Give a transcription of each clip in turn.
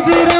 Hajra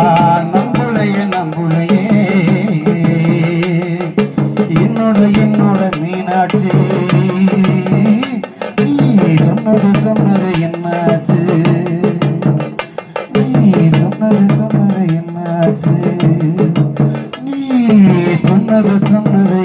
என்னோட என்னோட மீனாட்சி. நீ சொன்னது சொன்னது என்னாச்சு? நீ சொன்னது சொன்னது என்னாச்சு? நீ சொன்னது சொன்னது